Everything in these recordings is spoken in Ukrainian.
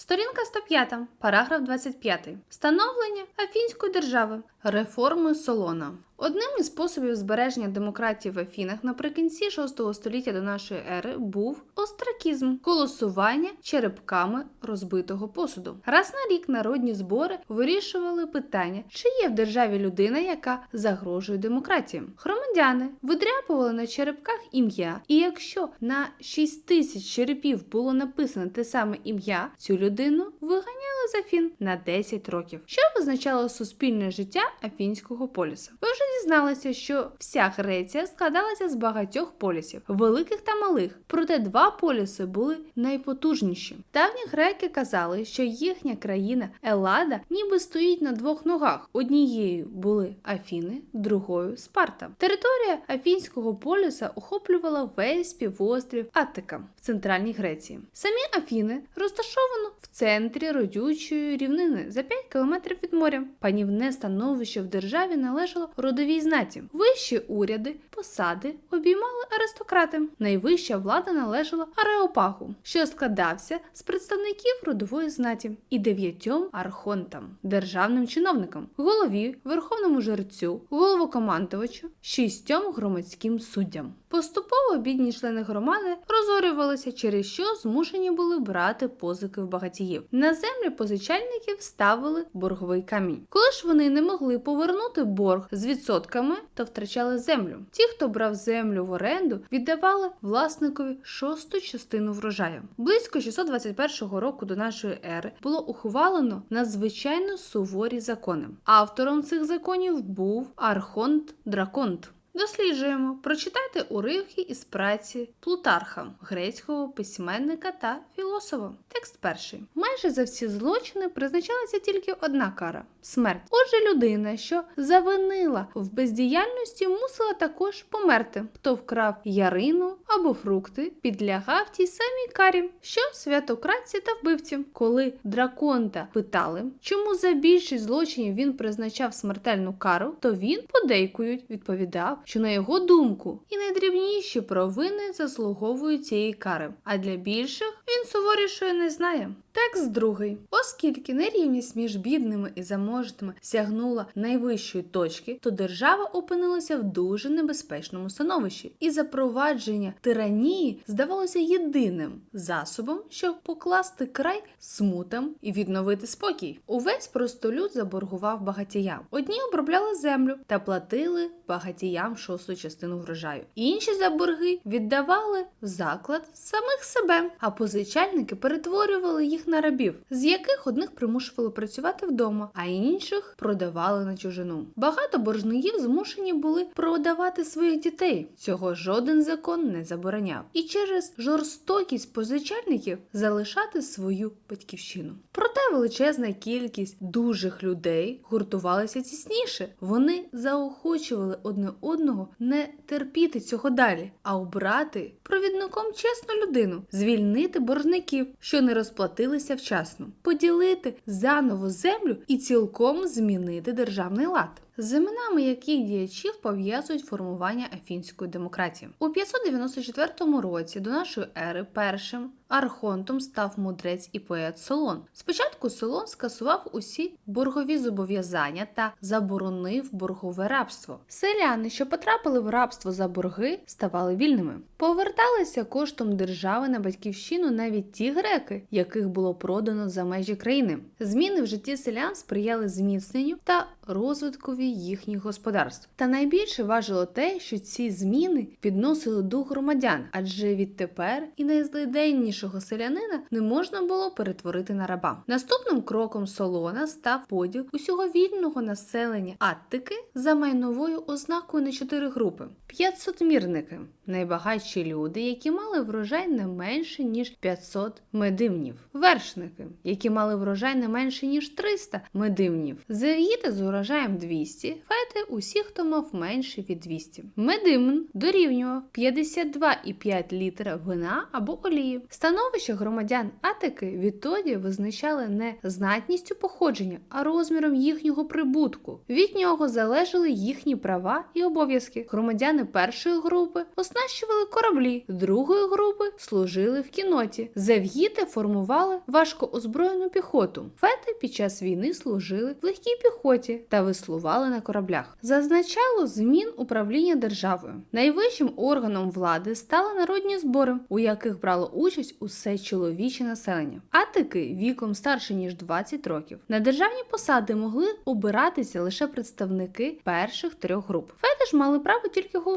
Сторінка 105, параграф 25. Встановлення Афінської держави. Реформи Солона. Одним із способів збереження демократії в Афінах наприкінці 6 століття до нашої ери був остракізм колосування черепками розбитого посуду. Раз на рік народні збори вирішували питання, чи є в державі людина, яка загрожує демократії. Громадяни видряпували на черепках ім'я, і якщо на 6 тисяч черепів було написано те саме ім'я, цю людину виганяли з Афін на 10 років, що визначало суспільне життя Афінського поліса. Ви вже дізналися, що вся Греція складалася з багатьох полісів, великих та малих. Проте два поліси були найпотужніші. Давні греки казали, що їхня країна Елада ніби стоїть на двох ногах. Однією були Афіни, другою Спарта. Територія Афінського поліса охоплювала весь півострів Аттика в центральній Греції. Самі Афіни розташовано в центрі родючої рівнини за 5 кілометрів від моря. Панівне становище в державі належало родовій знаті. Вищі уряди, посади обіймали аристократи. Найвища влада належала ареопагу, що складався з представників родової знаті і дев'ятьом архонтам, державним чиновникам, голові, верховному жерцю, головокомандувачу, шістьом громадським суддям. Поступово бідні члени громади розорювалися, через що змушені були брати позики в багатіїв. На землі позичальників ставили борговий камінь. Коли ж вони не могли повернути борг з відсотками, то втрачали землю. Ті, хто брав землю в оренду, віддавали власникові шосту частину врожаю. Близько 621 року до нашої ери було ухвалено надзвичайно суворі закони. Автором цих законів був Архонт Драконт. Досліджуємо, прочитайте уривки із праці Плутарха, грецького письменника та філософа. Текст перший. Майже за всі злочини призначалася тільки одна кара смерть. Отже, людина, що завинила в бездіяльності, мусила також померти. Хто вкрав ярину або фрукти, підлягав тій самій карі, що святократці та вбивці. Коли драконта питали, чому за більшість злочинів він призначав смертельну кару, то він подейкують відповідав, що на його думку. І найдрібніші провини заслуговують цієї кари, а для більших він суворішої не знає. Текст другий. Оскільки нерівність між бідними і заможними сягнула найвищої точки, то держава опинилася в дуже небезпечному становищі, і запровадження тиранії здавалося єдиним засобом, щоб покласти край смутам і відновити спокій. Увесь простолюд заборгував багатіям. Одні обробляли землю та платили багатіям шосту частину врожаю. Інші за борги віддавали в заклад самих себе, а позичальники перетворювали їх на рабів, з яких одних примушували працювати вдома, а інших продавали на чужину. Багато боржників змушені були продавати своїх дітей. Цього жоден закон не забороняв. І через жорстокість позичальників залишати свою батьківщину. Проте величезна кількість дужих людей гуртувалася тісніше. Вони заохочували одне одного не терпіти цього далі, а обрати провідником чесну людину, звільнити боржників, що не розплатилися вчасно, поділити заново землю і цілком змінити державний лад. З іменами яких діячів пов'язують формування афінської демократії у 594 році до нашої ери першим архонтом став мудрець і поет Солон. Спочатку Солон скасував усі боргові зобов'язання та заборонив боргове рабство. Селяни, що потрапили в рабство за борги, ставали вільними. Поверталися коштом держави на батьківщину навіть ті греки, яких було продано за межі країни. Зміни в житті селян сприяли зміцненню та розвиткові їхніх господарств. Та найбільше важило те, що ці зміни підносили дух громадян, адже відтепер і найзлиденнішого селянина не можна було перетворити на раба. Наступним кроком Солона став поділ усього вільного населення Аттики за майновою ознакою на чотири групи: 500-мірники – найбагатші люди, які мали врожай не менше ніж 500 медивнів, вершники, які мали врожай не менше ніж 300 медивнів, зев'їти з урожаєм 200, фети усі, хто мав менше від 200. Медимн дорівнював 52,5 літра вина або олії. Становище громадян Атики відтоді визначали не знатністю походження, а розміром їхнього прибутку. Від нього залежали їхні права і обов'язки. Громадяни члени першої групи оснащували кораблі, другої групи служили в кіноті. Зев'їти формували важкоозброєну піхоту. Фети під час війни служили в легкій піхоті та веслували на кораблях. Зазначало змін управління державою. Найвищим органом влади стали народні збори, у яких брало участь усе чоловіче населення. Атики віком старше ніж 20 років. На державні посади могли обиратися лише представники перших трьох груп. Фети ж мали право тільки голосувати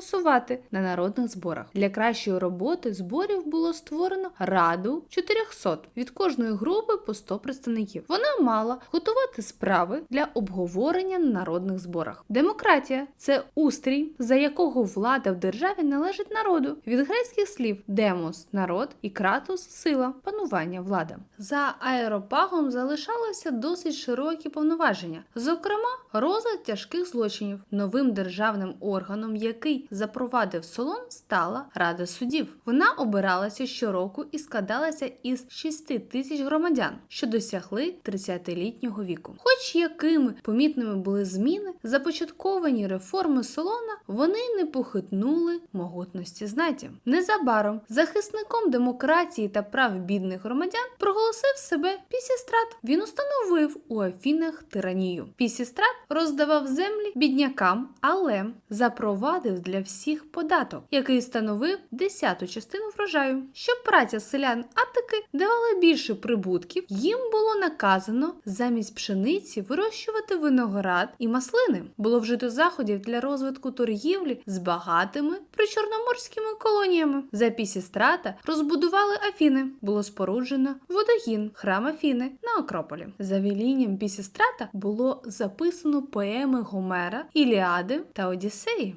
на народних зборах. Для кращої роботи зборів було створено раду 400 від кожної групи по 100 представників. Вона мала готувати справи для обговорення на народних зборах. Демократія це устрій, за якого влада в державі належить народу. Від грецьких слів демос народ і кратос сила, панування влада. За аеропагом залишалося досить широкі повноваження, зокрема, розгляд тяжких злочинів. Новим державним органом, який запровадив солон, стала Рада судів. Вона обиралася щороку і складалася із 6 тисяч громадян, що досягли 30-літнього віку. Хоч якими помітними були зміни, започатковані реформи солона, вони не похитнули могутності знаті. Незабаром захисником демократії та прав бідних громадян проголосив себе Пісістрат. Він установив у Афінах тиранію. Пісістрат роздавав землі біднякам, але запровадив для всіх податок, який становив десяту частину врожаю. Щоб праця селян Аттики давала більше прибутків, їм було наказано замість пшениці вирощувати виноград і маслини. Було вжито заходів для розвитку торгівлі з багатими причорноморськими колоніями. За пісістрата розбудували Афіни. Було споруджено водогін, храм Афіни на Акрополі. За велінням пісістрата було записано поеми Гомера, Іліади та Одіссеї.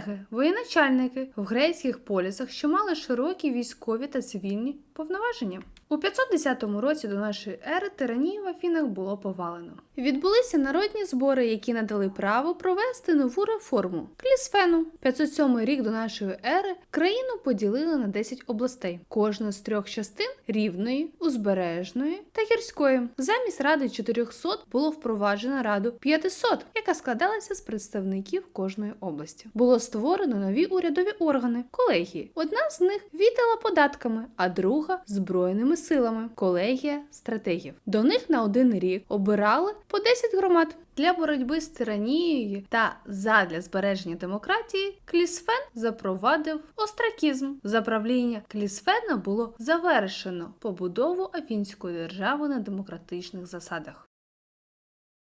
Стратеги, воєначальники в грецьких полісах, що мали широкі військові та цивільні повноваження. У 510 році до нашої ери тиранії в Афінах було повалено. Відбулися народні збори, які надали право провести нову реформу Клісфену. 507 рік до нашої ери країну поділили на 10 областей, кожна з трьох частин рівної, узбережної та гірської. Замість ради 400 було впроваджено раду 500, яка складалася з представників кожної області. Було створено нові урядові органи, колегії. Одна з них віддала податками, а друга збройними силами колегія стратегів. До них на один рік обирали по 10 громад. Для боротьби з тиранією та задля збереження демократії Клісфен запровадив остракізм. За правління Клісфена було завершено побудову Афінської держави на демократичних засадах.